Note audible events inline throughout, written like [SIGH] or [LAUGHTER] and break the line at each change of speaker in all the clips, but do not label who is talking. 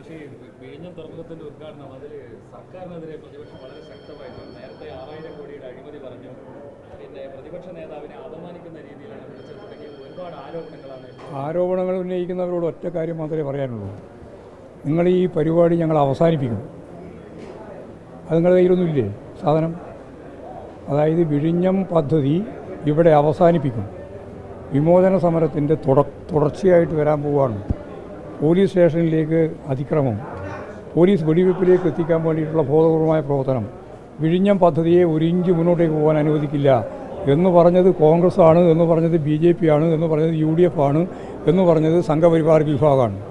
പക്ഷേ ഈ വിഴിഞ്ഞം തുറമുഖത്തിന്റെ ഉദ്ഘാടനം അതിൽ സർക്കാരിനെതിരെ പ്രതിപക്ഷം വളരെ ശക്തമായിട്ടുണ്ട് നേരത്തെ ആറായിരം കോടിയുടെ അഴിമതി പറഞ്ഞു. പിന്നെ പ്രതിപക്ഷ നേതാവിനെ അപമാനിക്കുന്ന രീതിയിലാണ് വിളിച്ചത്. തുടങ്ങിയ ഒരുപാട് ആരോപണങ്ങളാണ്
ആരോപണങ്ങൾ ഉന്നയിക്കുന്നവരോട് ഒറ്റ കാര്യം മാത്രമേ പറയാനുള്ളൂ. നിങ്ങൾ ഈ പരിപാടി ഞങ്ങൾ അവസാനിപ്പിക്കും അത് നിങ്ങളുടെ കയ്യിലൊന്നുമില്ലേ? സാധനം? അതായത് വിഴിഞ്ഞം പദ്ധതി ഇവിടെ അവസാനിപ്പിക്കും. വിമോചന സമരത്തിന്റെ തുടർച്ചയായിട്ട് വരാൻ പോവുകയാണ്. പോലീസ് സ്റ്റേഷനിലേക്ക് അതിക്രമം. പോലീസ് വെടിവെപ്പിലേക്ക് എത്തിക്കാൻ വേണ്ടിയിട്ടുള്ള ബോധപൂർവമായ പ്രവർത്തനം. വിഴിഞ്ഞം പദ്ധതിയെ ഒരു ഇഞ്ച് മുന്നോട്ടേക്ക് പോകാൻ അനുവദിക്കില്ല. എന്ന് പറഞ്ഞത് കോൺഗ്രസ് ആണ് എന്ന് പറഞ്ഞത് ബി ജെ പി ആണ് എന്ന് പറഞ്ഞത് യു ഡി എഫ് ആണ് എന്ന് പറഞ്ഞത് സംഘപരിവാർ വിഭാഗമാണ്.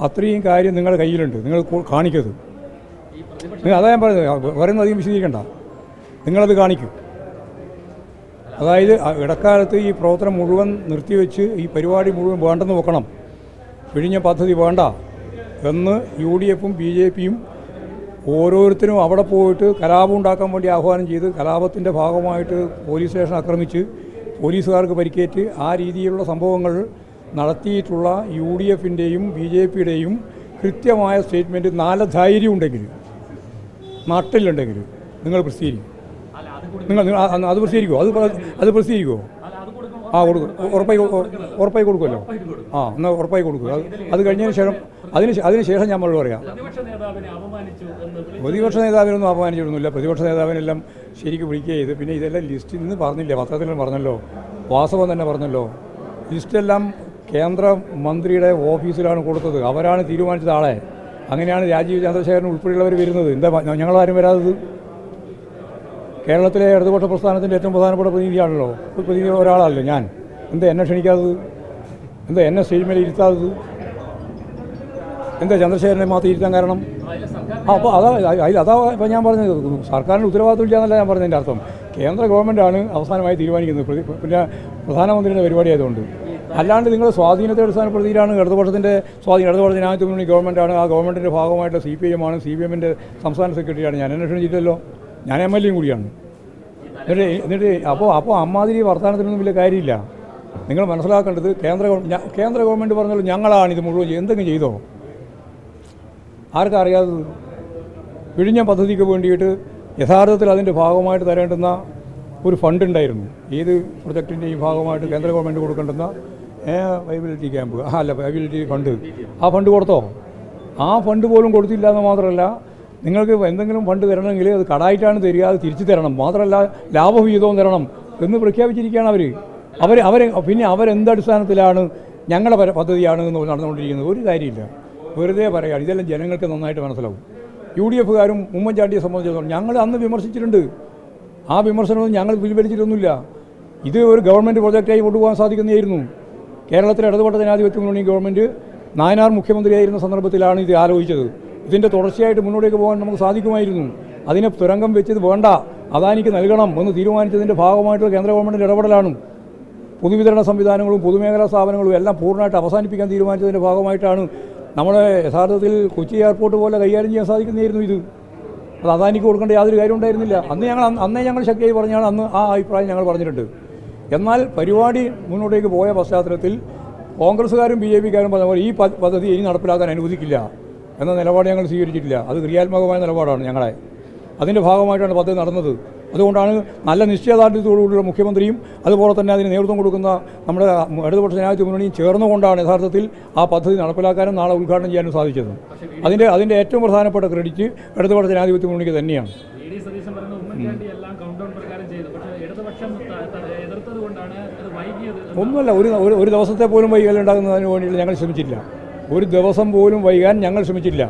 അത്രയും കാര്യം നിങ്ങളുടെ കയ്യിലുണ്ട്. നിങ്ങൾ കാണിക്കരുത്. അതാ ഞാൻ പറഞ്ഞത്. വരുന്ന അധികം വിശദീകരിക്കണ്ട. നിങ്ങളത് കാണിക്കും. അതായത് ഇടക്കാലത്ത് ഈ പ്രവർത്തനം മുഴുവൻ നിർത്തിവെച്ച് ഈ പരിപാടി മുഴുവൻ വേണ്ടെന്ന് വെക്കണം. വിഴിഞ്ഞ പദ്ധതി വേണ്ട എന്ന് യു ഡി എഫും ബി ജെ പിയും ഓരോരുത്തരും അവിടെ പോയിട്ട് കലാപം ഉണ്ടാക്കാൻ വേണ്ടി ആഹ്വാനം ചെയ്ത് കലാപത്തിന്റെ ഭാഗമായിട്ട് പോലീസ് സ്റ്റേഷൻ ആക്രമിച്ച് പോലീസുകാർക്ക് പരിക്കേറ്റ് ആ രീതിയിലുള്ള സംഭവങ്ങൾ നടത്തിയിട്ടുള്ള യു ഡി എഫിന്റെയും ബി ജെ പിയുടെയും കൃത്യമായ സ്റ്റേറ്റ്മെന്റ് നല്ല ധൈര്യം ഉണ്ടെങ്കിൽ നാട്ടിലുണ്ടെങ്കിൽ നിങ്ങൾ പ്രസിദ്ധീകരിക്കും. നിങ്ങൾ അത് പ്രസിദ്ധീകരിക്കുമോ അത് അത് പ്രസിദ്ധീകരിക്കുമോ ആ കൊടുക്കും. ഉറപ്പായി ഉറപ്പായി കൊടുക്കുമല്ലോ? ആ എന്നാൽ ഉറപ്പായി കൊടുക്കും അത് അത് കഴിഞ്ഞതിന് ശേഷം അതിന് അതിന് ശേഷം ഞാൻ മറുപടി പറയാം.
പ്രതിപക്ഷ
നേതാവിനൊന്നും അപമാനിച്ചിരുന്നില്ല പ്രതിപക്ഷ നേതാവിനെല്ലാം ശരിക്കും വിളിക്കുക ചെയ്ത് പിന്നെ ഇതെല്ലാം ലിസ്റ്റിൽ നിന്ന് പറഞ്ഞില്ല? പത്രത്തിലും പറഞ്ഞല്ലോ? വാസവൻ തന്നെ പറഞ്ഞല്ലോ? ലിസ്റ്റെല്ലാം കേന്ദ്ര മന്ത്രിയുടെ ഓഫീസിലാണ് കൊടുത്തത്. അവരാണ് തീരുമാനിച്ചത് ആളെ. അങ്ങനെയാണ് രാജീവ് ചന്ദ്രശേഖരൻ ഉൾപ്പെടെയുള്ളവർ വരുന്നത്. എന്താ ഞങ്ങളാരും വരാത്തത്? കേരളത്തിലെ ഇടതുപക്ഷ പ്രസ്ഥാനത്തിന്റെ ഏറ്റവും പ്രധാനപ്പെട്ട പ്രതിനിധിയാണല്ലോ. പ്രതിനിധി ഒരാളല്ലോ ഞാൻ. എന്താ എന്നെ ക്ഷണിക്കാത്തത്? എന്താ എന്നെ സ്റ്റേജ് മേലെ ഇരുത്താത്തത്? എന്താ ചന്ദ്രശേഖരനെ മാത്രം ഇരുത്താൻ കാരണം? ആ, അപ്പോൾ അതാ അതിൽ അതാ ഇപ്പം ഞാൻ പറഞ്ഞത്. സർക്കാരിന്റെ ഉത്തരവാദിത്വം ഇല്ലാന്നല്ല ഞാൻ പറഞ്ഞതിന്റെ അർത്ഥം. കേന്ദ്ര ഗവൺമെന്റാണ് അവസാനമായി തീരുമാനിക്കുന്നത്. പിന്നെ പ്രധാനമന്ത്രിയുടെ പരിപാടി ആയതുകൊണ്ട്. അല്ലാണ്ട് നിങ്ങൾ സ്വാധീനത്തെ അടിസ്ഥാനപ്പെടുത്തിയിട്ടാണ് ഇടതുപക്ഷത്തിന്റെ സ്വാധീനം ഇടതുപക്ഷ ജനാധിപത്യ മുന്നണി ഗവൺമെന്റാണ് ആ ഗവൺമെന്റിന്റെ ഭാഗമായിട്ട് സി പി ഐ എം ആണ്. സി പി എമ്മിന്റെ സംസ്ഥാന സെക്രട്ടറിയാണ് ഞാൻ അന്വേഷണം ചെയ്തില്ലല്ലോ ഞാൻ എം എൽ എയും കൂടിയാണ്. എന്നിട്ട് എന്നിട്ട് അപ്പോൾ അപ്പോൾ അമ്മാതിരി വർത്തമാനത്തിനൊന്നും വലിയ കാര്യമില്ല. നിങ്ങൾ മനസ്സിലാക്കേണ്ടത് കേന്ദ്ര കേന്ദ്ര ഗവൺമെന്റ് പറഞ്ഞല്ലോ ഞങ്ങളാണ് ഇത് മുഴുവൻ എന്തെങ്കിലും ചെയ്തോ? ആർക്കും വിഴിഞ്ഞ പദ്ധതിക്ക് വേണ്ടിയിട്ട് യഥാർത്ഥത്തിൽ അതിന്റെ ഭാഗമായിട്ട് തരേണ്ടുന്ന ഒരു ഫണ്ട് ഉണ്ടായിരുന്നു. ഏത് പ്രൊജക്റ്റിന്റെയും ഭാഗമായിട്ട് കേന്ദ്ര ഗവൺമെന്റ് കൊടുക്കേണ്ടുന്ന വൈബിലിറ്റി ക്യാമ്പ് അല്ല വൈബിലിറ്റി ഫണ്ട് ആ ഫണ്ട് കൊടുത്തോ? ആ ഫണ്ട് പോലും കൊടുത്തില്ല എന്ന് മാത്രമല്ല നിങ്ങൾക്ക് എന്തെങ്കിലും ഫണ്ട് തരണമെങ്കിൽ അത് കടായിട്ടാണ് തരിക അത് തിരിച്ചു തരണം. മാത്രമല്ല ലാഭവിഹിതവും തരണം എന്ന് പ്രഖ്യാപിച്ചിരിക്കുകയാണ് അവർ അവർ അവർ പിന്നെ അവരെന്തടിസ്ഥാനത്തിലാണ് ഞങ്ങളുടെ പദ്ധതിയാണ് എന്ന് നടന്നുകൊണ്ടിരിക്കുന്നത്? ഒരു കാര്യമില്ല. വെറുതെ പറയുകയാണ്. ഇതെല്ലാം ജനങ്ങൾക്ക് നന്നായിട്ട് മനസ്സിലാവും. യു ഡി എഫുകാരും ഉമ്മൻചാണ്ടിയെ സംബന്ധിച്ചിടത്തോളം ഞങ്ങൾ അന്ന് വിമർശിച്ചിട്ടുണ്ട്. ആ വിമർശനമൊന്നും ഞങ്ങൾ പിൻവലിച്ചിട്ടൊന്നുമില്ല. ഇത് ഒരു ഗവൺമെന്റ് പ്രൊജക്റ്റായി കൊണ്ടുപോകാൻ സാധിക്കുന്നതായിരുന്നു. കേരളത്തിലെ ഇടതുപെട്ട ജനാധിപത്യ മുന്നണി ഗവൺമെന്റ് നായനാർ മുഖ്യമന്ത്രിയായിരുന്ന സന്ദർഭത്തിലാണ് ഇത് ആലോചിച്ചത്. ഇതിന്റെ തുടർച്ചയായിട്ട് മുന്നോട്ടേക്ക് പോകാൻ നമുക്ക് സാധിക്കുമായിരുന്നു. അതിനെ തുരങ്കം വെച്ചത് വേണ്ട. അദാനിക്ക് നൽകണം എന്ന് തീരുമാനിച്ചതിന്റെ ഭാഗമായിട്ടുള്ള കേന്ദ്ര ഗവൺമെന്റിന്റെ ഇടപെടലാണ്. പൊതുവിതരണ സംവിധാനങ്ങളും പൊതുമേഖലാ സ്ഥാപനങ്ങളും എല്ലാം പൂർണമായിട്ട് അവസാനിപ്പിക്കാൻ തീരുമാനിച്ചതിന്റെ ഭാഗമായിട്ടാണ് നമ്മളെ യഥാർത്ഥത്തിൽ കൊച്ചി എയർപോർട്ട് പോലെ കൈകാര്യം ചെയ്യാൻ സാധിക്കുന്നതായിരുന്നു ഇത്. അത് അദാനിക്ക് കൊടുക്കേണ്ട യാതൊരു കാര്യം ഉണ്ടായിരുന്നില്ല. അന്ന് ഞങ്ങൾ അന്ന് ഞങ്ങൾ ശക്തിയായി പറഞ്ഞാണ് അന്ന് ആ അഭിപ്രായം ഞങ്ങൾ പറഞ്ഞിട്ടുണ്ട്. എന്നാൽ പരിപാടി മുന്നോട്ടേക്ക് പോയ പശ്ചാത്തലത്തിൽ കോൺഗ്രസ്സുകാരും ബി ജെ പിക്കാരും പറഞ്ഞ പോലെ ഈ പദ്ധതി ഇനി നടപ്പിലാക്കാൻ അനുവദിക്കില്ല. എന്ന നിലപാട് ഞങ്ങൾ സ്വീകരിച്ചിട്ടില്ല. അത് ക്രിയാത്മകമായ നിലപാടാണ് ഞങ്ങളെ. അതിന്റെ ഭാഗമായിട്ടാണ് പദ്ധതി നടന്നത്. അതുകൊണ്ടാണ് നല്ല നിശ്ചയദാർഢ്യത്തോടുകൂടിയുള്ള മുഖ്യമന്ത്രിയും അതുപോലെ തന്നെ അതിന് നേതൃത്വം കൊടുക്കുന്ന നമ്മുടെ ഇടതുപക്ഷ ജനാധിപത്യ മുന്നണിയും ചേർന്നുകൊണ്ടാണ് യഥാർത്ഥത്തിൽ ആ പദ്ധതി നടപ്പിലാക്കാനും നാളെ ഉദ്ഘാടനം ചെയ്യാനും സാധിച്ചത്. അതിന്റെ അതിന്റെ ഏറ്റവും പ്രധാനപ്പെട്ട ക്രെഡിറ്റ് ഇടതുപക്ഷ ജനാധിപത്യ മുന്നണിക്ക് തന്നെയാണ്. ഒന്നുമല്ല ഒരു ഒരു- ഒരു ദിവസത്തെ പോലും വൈകല്യം ഉണ്ടാകുന്നതിന് വേണ്ടിയിട്ട് ഞങ്ങൾ ശ്രമിച്ചില്ല ഒരു ദിവസം പോലും വൈകാൻ ഞങ്ങൾ ശ്രമിച്ചില്ല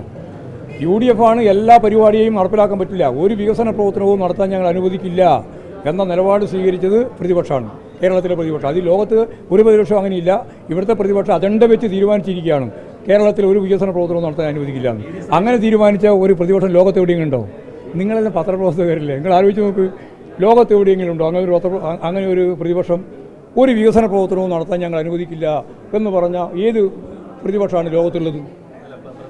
യു ഡി എഫ് ആണ് എല്ലാ പരിപാടിയെയും നടപ്പിലാക്കാൻ പറ്റില്ല. ഒരു വികസന പ്രവർത്തനവും നടത്താൻ ഞങ്ങൾ അനുവദിക്കില്ല എന്ന നിലപാട് സ്വീകരിച്ചത് പ്രതിപക്ഷമാണ്. കേരളത്തിലെ പ്രതിപക്ഷം. അത് ലോകത്ത് ഒരു പ്രതിപക്ഷം അങ്ങനെയില്ല. ഇവിടുത്തെ പ്രതിപക്ഷം അജണ്ട വെച്ച് തീരുമാനിച്ചിരിക്കുകയാണ്. കേരളത്തിൽ ഒരു വികസന പ്രവർത്തനവും നടത്താൻ അനുവദിക്കില്ല അങ്ങനെ തീരുമാനിച്ച ഒരു പ്രതിപക്ഷം ലോകത്ത് എവിടെയെങ്കിലും ഉണ്ടോ? നിങ്ങളെല്ലാം പത്രപ്രവർത്തകരില്ലേ? നിങ്ങൾ ആലോചിച്ച് നോക്ക്. ലോകത്ത് എവിടെയെങ്കിലും ഉണ്ടോ? അങ്ങനെ ഒരു പത്ര അങ്ങനെ ഒരു പ്രതിപക്ഷം ഒരു വികസന പ്രവർത്തനവും നടത്താൻ ഞങ്ങൾ അനുവദിക്കില്ല എന്ന് പറഞ്ഞ ഏത് പ്രതിപക്ഷമാണ് ലോകത്തുള്ളത്.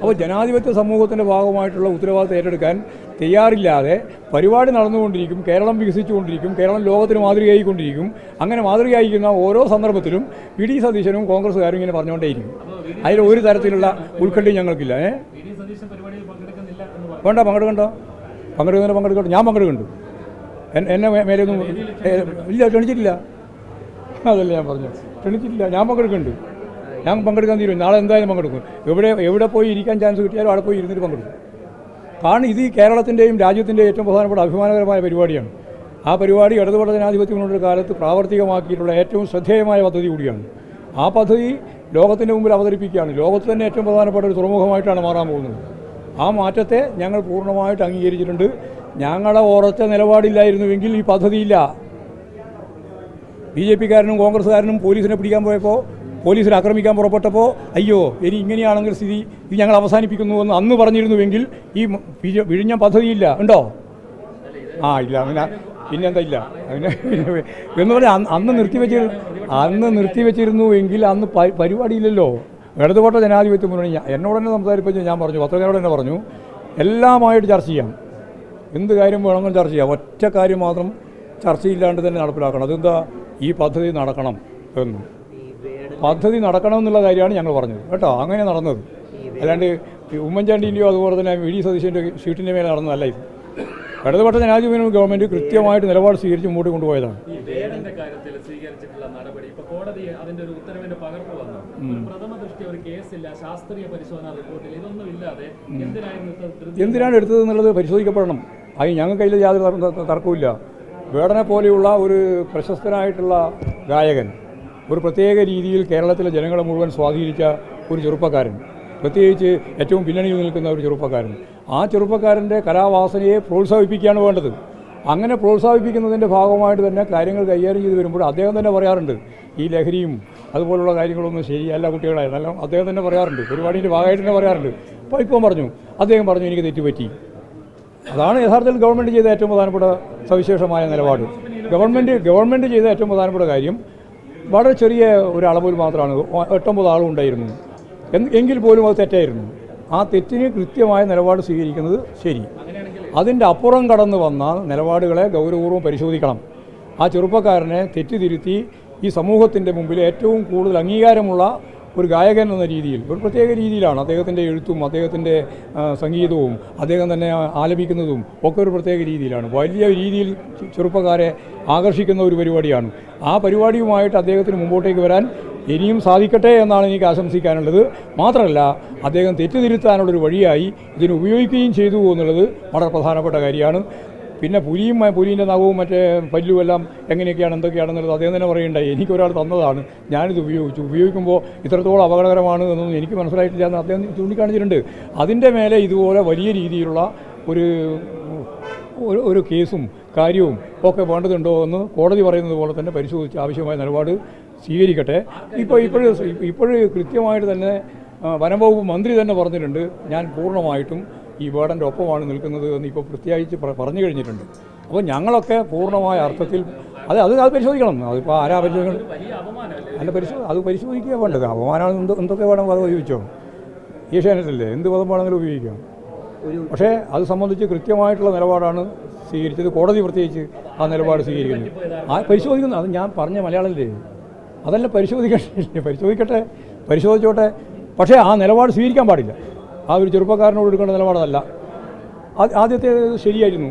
അപ്പോൾ ജനാധിപത്യ സമൂഹത്തിന്റെ ഭാഗമായിട്ടുള്ള ഉത്തരവാദിത്തം ഏറ്റെടുക്കാൻ തയ്യാറില്ലാതെ പരിപാടി നടന്നുകൊണ്ടിരിക്കും കേരളം വികസിച്ചുകൊണ്ടിരിക്കും കേരളം ലോകത്തിന് മാതൃകയായിക്കൊണ്ടിരിക്കും അങ്ങനെ മാതൃകയായിരിക്കുന്ന ഓരോ സന്ദർഭത്തിലും വി ഡി സതീശനും കോൺഗ്രസ്സുകാരും ഇങ്ങനെ പറഞ്ഞുകൊണ്ടേയിരിക്കും. അതിൽ ഒരു തരത്തിലുള്ള ഉത്കണ്ഠയും ഞങ്ങൾക്കില്ല ഏ? വേണ്ട പങ്കെടുക്കണ്ട. പങ്കെടുക്കുന്നതിന് പങ്കെടുക്കട്ടെ ഞാൻ പങ്കെടുക്കുന്നുണ്ട്. എൻ- എന്നെ മേലെയൊന്നും ഇല്ല ക്ഷണിച്ചിട്ടില്ല. അതല്ല ഞാൻ പറഞ്ഞു ക്ഷണിച്ചിട്ടില്ല ഞാൻ പങ്കെടുക്കുന്നുണ്ട്. ഞാൻ പങ്കെടുക്കാൻ തീരുമാനം നാളെ എന്തായാലും പങ്കെടുക്കും. എവിടെ എവിടെ പോയി ഇരിക്കാൻ ചാൻസ് കിട്ടിയാലും അവിടെ പോയി ഇരുന്നിട്ട് പങ്കെടുക്കും. കാരണം ഇത് കേരളത്തിന്റെയും രാജ്യത്തിന്റെയും ഏറ്റവും പ്രധാനപ്പെട്ട അഭിമാനകരമായ പരിപാടിയാണ്. ആ പരിപാടി ഇടതുപക്ഷ ജനാധിപത്യങ്ങളുടെ കാലത്ത് പ്രാവർത്തികമാക്കിയിട്ടുള്ള ഏറ്റവും ശ്രദ്ധേയമായ പദ്ധതി കൂടിയാണ്. ആ പദ്ധതി ലോകത്തിന്റെ മുമ്പിൽ അവതരിപ്പിക്കുകയാണ്. ലോകത്ത് തന്നെ ഏറ്റവും പ്രധാനപ്പെട്ട ഒരു തുറമുഖമായിട്ടാണ് മാറാൻ പോകുന്നത്. ആ മാറ്റത്തെ ഞങ്ങൾ പൂർണമായിട്ട് അംഗീകരിച്ചിട്ടുണ്ട്. ഞങ്ങളുടെ ഉറച്ച നിലപാടില്ലായിരുന്നുവെങ്കിൽ ഈ പദ്ധതിയില്ല. ബി ജെ പിക്കാരനും കോൺഗ്രസ്സുകാരനും പോലീസിനെ പിടിക്കാൻ പോയപ്പോൾ പോലീസിനെ ആക്രമിക്കാൻ പുറപ്പെട്ടപ്പോൾ അയ്യോ ഇനി ഇങ്ങനെയാണെങ്കിൽ സ്ഥിതി ഇത് ഞങ്ങൾ അവസാനിപ്പിക്കുന്നു എന്ന് അന്ന് പറഞ്ഞിരുന്നുവെങ്കിൽ ഈ വിഴിഞ്ഞ പദ്ധതിയില്ല ഉണ്ടോ? ആ ഇല്ല അങ്ങനെ പിന്നെന്താ ഇല്ല. അങ്ങനെ [LAUGHS] എന്ന് പറഞ്ഞാൽ അന്ന് നിർത്തിവെച്ച് അന്ന് നിർത്തിവെച്ചിരുന്നു എങ്കിൽ അന്ന് പരിപാടിയില്ലല്ലോ. ഇടതുപക്ഷ ജനാധിപത്യ മുന്നണി എന്നോട് തന്നെ സംസാരിപ്പിച്ച് ഞാൻ പറഞ്ഞു പത്രക്കാരോട് തന്നെ പറഞ്ഞു എല്ലാമായിട്ട് ചർച്ച ചെയ്യാം. എന്ത് കാര്യം വേണമെങ്കിലും ചർച്ച ചെയ്യാം. ഒറ്റ കാര്യം മാത്രം ചർച്ചയില്ലാണ്ട് തന്നെ നടപ്പിലാക്കണം. അതെന്താ? ഈ പദ്ധതി നടക്കണം. എന്ന്. പദ്ധതി നടക്കണമെന്നുള്ള കാര്യമാണ് ഞങ്ങൾ പറഞ്ഞത്. കേട്ടോ? അങ്ങനെ നടന്നത്. അല്ലാണ്ട് ഉമ്മൻചാണ്ടിന്റെയോ അതുപോലെ തന്നെ വി ഡി സതീശന്റെ ഷീറ്റിന്റെ മേലെ നടന്നതല്ല ഇത്. ഇടതുപക്ഷ ജനാധിപത്യം ഗവൺമെന്റ് കൃത്യമായിട്ട് നിലപാട് സ്വീകരിച്ച് മുമ്പോട്ട് കൊണ്ടുപോയതാണ്. എന്തിനാണ് എടുത്തത് എന്നുള്ളത് പരിശോധിക്കപ്പെടണം. അത് ഞങ്ങൾക്ക് അതിൽ യാതൊരു തർക്കവും ഇല്ല വേടനെ പോലെയുള്ള ഒരു പ്രശസ്തനായിട്ടുള്ള ഗായകൻ ഒരു പ്രത്യേക രീതിയിൽ കേരളത്തിലെ ജനങ്ങളെ മുഴുവൻ സ്വാധീനിച്ച ഒരു ചെറുപ്പക്കാരൻ. പ്രത്യേകിച്ച് ഏറ്റവും പിന്നണിയിൽ നിൽക്കുന്ന ഒരു ചെറുപ്പക്കാരൻ. ആ ചെറുപ്പക്കാരന്റെ കലാവാസനയെ പ്രോത്സാഹിപ്പിക്കുകയാണ് വേണ്ടത്. അങ്ങനെ പ്രോത്സാഹിപ്പിക്കുന്നതിന്റെ ഭാഗമായിട്ട് തന്നെ കാര്യങ്ങൾ കൈകാര്യം ചെയ്ത് വരുമ്പോൾ അദ്ദേഹം തന്നെ പറയാറുണ്ട് ഈ ലഹരിയും അതുപോലുള്ള കാര്യങ്ങളൊന്നും ശരിയല്ല കുട്ടികളെ. നല്ല അദ്ദേഹം തന്നെ പറയാറുണ്ട് പരിപാടിന്റെ ഭാഗമായിട്ട് തന്നെ പറയാറുണ്ട്. അപ്പോൾ ഇപ്പം പറഞ്ഞു അദ്ദേഹം പറഞ്ഞു എനിക്ക് തെറ്റുപറ്റി. അതാണ് യഥാർത്ഥത്തിൽ ഗവൺമെന്റ് ചെയ്ത ഏറ്റവും പ്രധാനപ്പെട്ട സവിശേഷമായ നിലപാട്. ഗവൺമെന്റ് ഗവൺമെന്റ് ചെയ്ത ഏറ്റവും പ്രധാനപ്പെട്ട കാര്യം വളരെ ചെറിയ ഒരു മാത്രമാണ്. എട്ടൊമ്പത് ആളും ഉണ്ടായിരുന്നു. എങ്കിൽ പോലും അത് തെറ്റായിരുന്നു. ആ തെറ്റിന് കൃത്യമായ നിലപാട് സ്വീകരിക്കുന്നത് ശരി. അതിന്റെ അപ്പുറം കടന്നു വന്നാൽ നിലപാടുകളെ ഗൗരവപൂർവം പരിശോധിക്കണം. ആ ചെറുപ്പക്കാരനെ തെറ്റിതിരുത്തി ഈ സമൂഹത്തിന്റെ മുമ്പിൽ ഏറ്റവും കൂടുതൽ അംഗീകാരമുള്ള ഒരു ഗായകൻ എന്ന രീതിയിൽ ഒരു പ്രത്യേക രീതിയിലാണ് അദ്ദേഹത്തിന്റെ എഴുത്തും അദ്ദേഹത്തിന്റെ സംഗീതവും അദ്ദേഹം തന്നെ ആലപിക്കുന്നതും ഒക്കെ ഒരു പ്രത്യേക രീതിയിലാണ്. വലിയ രീതിയിൽ ചെറുപ്പക്കാരെ ആകർഷിക്കുന്ന ഒരു പരിപാടിയാണ്. ആ പരിപാടിയുമായിട്ട് അദ്ദേഹത്തിന് മുമ്പോട്ടേക്ക് വരാൻ ഇനിയും സാധിക്കട്ടെ എന്നാണ് എനിക്ക് ആശംസിക്കാനുള്ളത്. മാത്രമല്ല അദ്ദേഹം തെറ്റുതിരുത്താനുള്ളൊരു വഴിയായി ഇതിനെ ഉപയോഗിക്കുകയും ചെയ്തു എന്നുള്ളത് വളരെ പ്രധാനപ്പെട്ട കാര്യമാണ്. പിന്നെ പുലിയും പുലിന്റെ നഖവും മറ്റേ പല്ലും എല്ലാം എങ്ങനെയൊക്കെയാണ് എന്തൊക്കെയാണെന്നുള്ളത് അദ്ദേഹം തന്നെ പറയുണ്ടായി എനിക്കൊരാൾ തന്നതാണ്. ഞാനിത് ഉപയോഗിച്ചു. ഉപയോഗിക്കുമ്പോൾ ഇത്രത്തോളം അപകടകരമാണ് എന്നൊന്നും എനിക്ക് മനസ്സിലായിട്ടില്ല എന്ന് അദ്ദേഹം ചൂണ്ടിക്കാണിച്ചിട്ടുണ്ട്. അതിന്റെ മേലെ ഇതുപോലെ വലിയ രീതിയിലുള്ള ഒരു ഒരു കേസും കാര്യവും ഒക്കെ വേണ്ടതുണ്ടോ എന്ന് കോടതി പറയുന്നത് പോലെ തന്നെ പരിശോധിച്ച് ആവശ്യമായ നിലപാട് സ്വീകരിക്കട്ടെ. ഇപ്പോൾ ഇപ്പോഴും ഇപ്പോഴും കൃത്യമായിട്ട് തന്നെ വനംവകുപ്പ് വനം വകുപ്പ് മന്ത്രി തന്നെ പറഞ്ഞിട്ടുണ്ട്. ഞാൻ പൂർണമായിട്ടും ഈ വേടന്റെ ഒപ്പമാണ് നിൽക്കുന്നത് എന്ന് ഇപ്പോൾ പ്രത്യേകിച്ച് പറഞ്ഞു കഴിഞ്ഞിട്ടുണ്ട്. അപ്പോൾ ഞങ്ങളൊക്കെ പൂർണമായ അർത്ഥത്തിൽ അത് അത് അത് പരിശോധിക്കണം. അതിപ്പോൾ ആരാ പരിശോധിക്കണം? അല്ല പരിശോ അത് പരിശോധിക്കുക വേണ്ടത്. അപമാനം എന്ത് എന്തൊക്കെ വേണം അത് ഉപയോഗിച്ചോ? ഏഷ്യാനെറ്റല്ലേ എന്ത് പദം വേണമെങ്കിലും ഉപയോഗിക്കാം. പക്ഷേ അത് സംബന്ധിച്ച് കൃത്യമായിട്ടുള്ള നിലപാടാണ് സ്വീകരിച്ചത്. കോടതി പ്രത്യേകിച്ച് ആ നിലപാട് സ്വീകരിക്കുന്നു. ആ പരിശോധിക്കുന്നു. അത് ഞാൻ പറഞ്ഞ മലയാളമല്ലേ അതല്ല പരിശോധിക്കട്ടെ പരിശോധിക്കട്ടെ. പരിശോധിച്ചോട്ടെ. പക്ഷേ ആ നിലപാട് സ്വീകരിക്കാൻ പാടില്ല. ആ ഒരു ചെറുപ്പക്കാരനോട് എടുക്കേണ്ട നിലപാടല്ല. ആദ്യത്തെ ശരിയായിരുന്നു.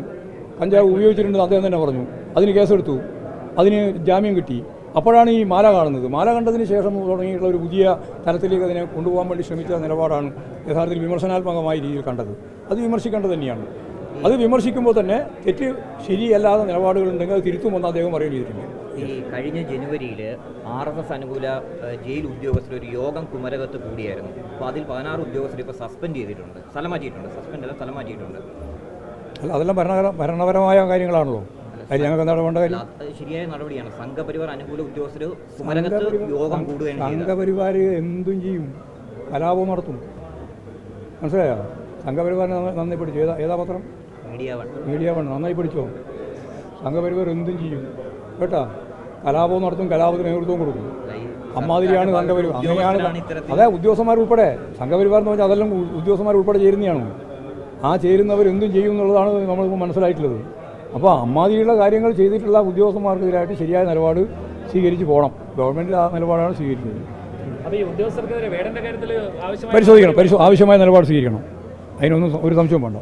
കഞ്ചാവ് ഉപയോഗിച്ചിട്ടുണ്ട് അദ്ദേഹം തന്നെ പറഞ്ഞു. അതിന് കേസെടുത്തു. അതിന് ജാമ്യം കിട്ടി. അപ്പോഴാണ് ഈ മാല കാണുന്നത്. മാല കണ്ടതിന് ശേഷം തുടങ്ങിയിട്ടുള്ള ഒരു പുതിയ തലത്തിലേക്ക് അതിനെ കൊണ്ടുപോകാൻ വേണ്ടി ശ്രമിച്ച നിലപാടാണ് യഥാർത്ഥത്തിൽ വിമർശനാത്മകമായ രീതിയിൽ കണ്ടത്. അത് വിമർശിക്കേണ്ടത് തന്നെയാണ്. അത് വിമർശിക്കുമ്പോൾ തന്നെ തെറ്റ് ശരിയല്ലാത്ത നിലപാടുകളുണ്ടെങ്കിൽ അത് തിരുത്തുമെന്ന് അദ്ദേഹം പറയുകയും
ഈ കഴിഞ്ഞ ജനുവരിയിൽ ആർ എസ് എസ് അനുകൂല ജയിൽ ഉദ്യോഗസ്ഥർ ഒരു യോഗം കുമരകത്ത് കൂടിയായിരുന്നു. അപ്പോൾ അതിൽ പതിനാറ് ഉദ്യോഗസ്ഥർ ഇപ്പോൾ സസ്പെൻഡ് ചെയ്തിട്ടുണ്ട്. സ്ഥലം മാറ്റിയിട്ടുണ്ട് സസ്പെൻഡ് അല്ല സ്ഥലം മാറ്റിയിട്ടുണ്ട്
അല്ല അതെല്ലാം ഭരണ ഭരണപരമായ കാര്യങ്ങളാണല്ലോ. അതിൽ ഞങ്ങൾക്ക് കാര്യം?
ശരിയായ നടപടിയാണ്. സംഘപരിവാർ അനുകൂല ഉദ്യോഗസ്ഥർ കുമരകത്ത് യോഗം കൂടുകയാണ്
സംഘപരിവാർ എന്തും ചെയ്യും. കലാപം നടത്തും. മനസ്സിലായോ? സംഘപരിവാറിനെ നന്ന- നന്നായി പിടിച്ചു ഏതാ ഏതാ പത്രം?
Media one.
Media one. നന്നായി പിടിച്ചോ സംഘപരിവാർ എന്തും ചെയ്യും. കേട്ടാ? കലാപവും നടത്തും കലാപത്തിന് നേതൃത്വം കൊടുക്കും. അമ്മാതിരിയാണ് സംഘപരിവാർ. അങ്ങനെയാണ് അതെ ഉദ്യോഗസ്ഥന്മാർ ഉൾപ്പെടെ. സംഘപരിവാർ എന്ന് പറഞ്ഞാൽ അതെല്ലാം ഉദ്യോഗസ്ഥന്മാർ ഉൾപ്പെടെ ചേരുന്നതാണ്. ആ ചേരുന്നവർ എന്തും ചെയ്യും എന്നുള്ളതാണ് നമ്മൾ മനസ്സിലായിട്ടുള്ളത്. അപ്പോൾ അമ്മാതിരിയുള്ള കാര്യങ്ങൾ ചെയ്തിട്ടുള്ള ഉദ്യോഗസ്ഥന്മാർക്കെതിരായിട്ട് ശരിയായ നിലപാട് സ്വീകരിച്ച് പോകണം. ഗവൺമെന്റ് ആ നിലപാടാണ് സ്വീകരിക്കുന്നത്.
അപ്പോൾ ഈ ഉദ്യോഗസ്ഥർക്കെതിരെ വേടന്റെ കാര്യത്തിൽ ആവശ്യമായ
പരിശോധിക്കണം പരിശോ ആവശ്യമായ നിലപാട് സ്വീകരിക്കണം. അതിനൊന്നും ഒരു സംശയവും വേണ്ട.